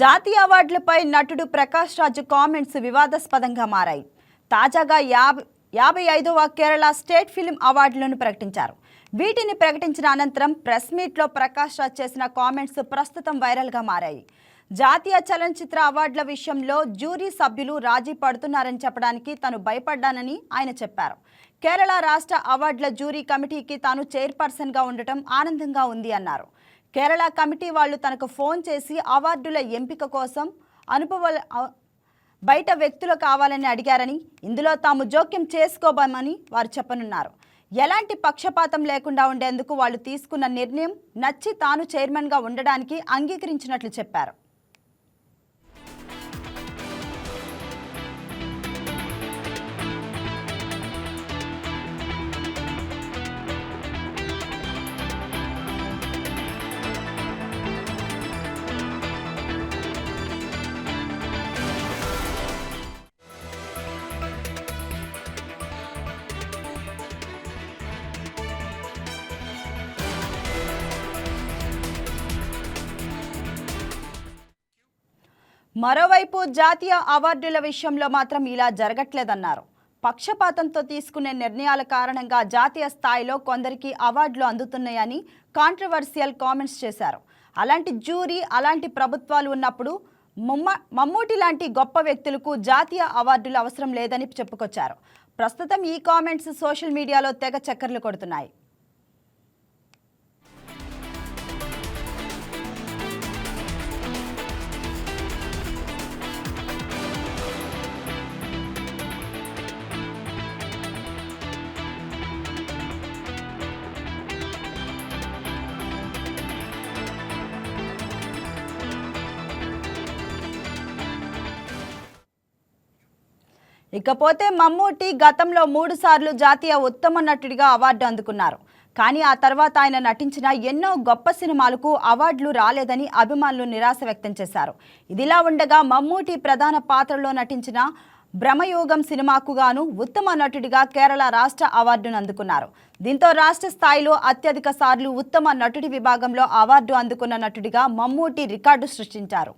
జాతీయ అవార్డులపై నటుడు ప్రకాష్ రాజు కామెంట్స్ వివాదాస్పదంగా మారాయి. తాజాగా యాభై యాభై ఐదవ కేరళ స్టేట్ ఫిలిం అవార్డులను ప్రకటించారు. వీటిని ప్రకటించిన అనంతరం ప్రెస్ మీట్లో ప్రకాష్ రాజ్ చేసిన కామెంట్స్ ప్రస్తుతం వైరల్గా మారాయి. జాతీయ చలనచిత్ర అవార్డుల విషయంలో జ్యూరీ సభ్యులు రాజీ పడుతున్నారని చెప్పడానికి తాను భయపడ్డానని ఆయన చెప్పారు. కేరళ రాష్ట్ర అవార్డుల జ్యూరీ కమిటీకి తాను చైర్పర్సన్గా ఉండటం ఆనందంగా ఉంది అన్నారు. కేరళ కమిటీ వాళ్ళు తనకు ఫోన్ చేసి అవార్డుల ఎంపిక కోసం అనుభవ బయట వ్యక్తులు కావాలని అడిగారని ఇందులో తాము జోక్యం చేసుకోబోమని వారు చెప్పనున్నారు. ఎలాంటి పక్షపాతం లేకుండా ఉండేందుకు వాళ్ళు తీసుకున్న నిర్ణయం నచ్చి తాను చైర్మన్గా ఉండడానికి అంగీకరించినట్లు చెప్పారు. మరోవైపు జాతీయ అవార్డుల విషయంలో మాత్రం ఇలా జరగట్లేదన్నారు. పక్షపాతంతో తీసుకునే నిర్ణయాల కారణంగా జాతీయ స్థాయిలో కొందరికి అవార్డులు అందుతున్నాయని కాంట్రవర్సియల్ కామెంట్స్ చేశారు. అలాంటి జ్యూరీ అలాంటి ప్రభుత్వాలు ఉన్నప్పుడు ముమ్మ మమ్మూటి లాంటి గొప్ప వ్యక్తులకు జాతీయ అవార్డులు అవసరం లేదని చెప్పుకొచ్చారు. ప్రస్తుతం ఈ కామెంట్స్ సోషల్ మీడియాలో తెగ చక్కర్లు కొడుతున్నాయి. ఇకపోతే మమ్మూటి గతంలో మూడు సార్లు జాతీయ ఉత్తమ నటుడిగా అవార్డు అందుకున్నారు. కానీ ఆ తర్వాత ఆయన నటించిన ఎన్నో గొప్ప సినిమాలకు అవార్డులు రాలేదని అభిమానులు నిరాశ వ్యక్తం చేశారు. ఇదిలా ఉండగా మమ్మూటి ప్రధాన పాత్రలో నటించిన భ్రమయోగం సినిమాకు గాను ఉత్తమ నటుడిగా కేరళ రాష్ట్ర అవార్డును అందుకున్నారు. దీంతో రాష్ట్ర స్థాయిలో అత్యధిక సార్లు ఉత్తమ నటుడి విభాగంలో అవార్డు అందుకున్న నటుడిగా మమ్మూటి రికార్డు సృష్టించారు.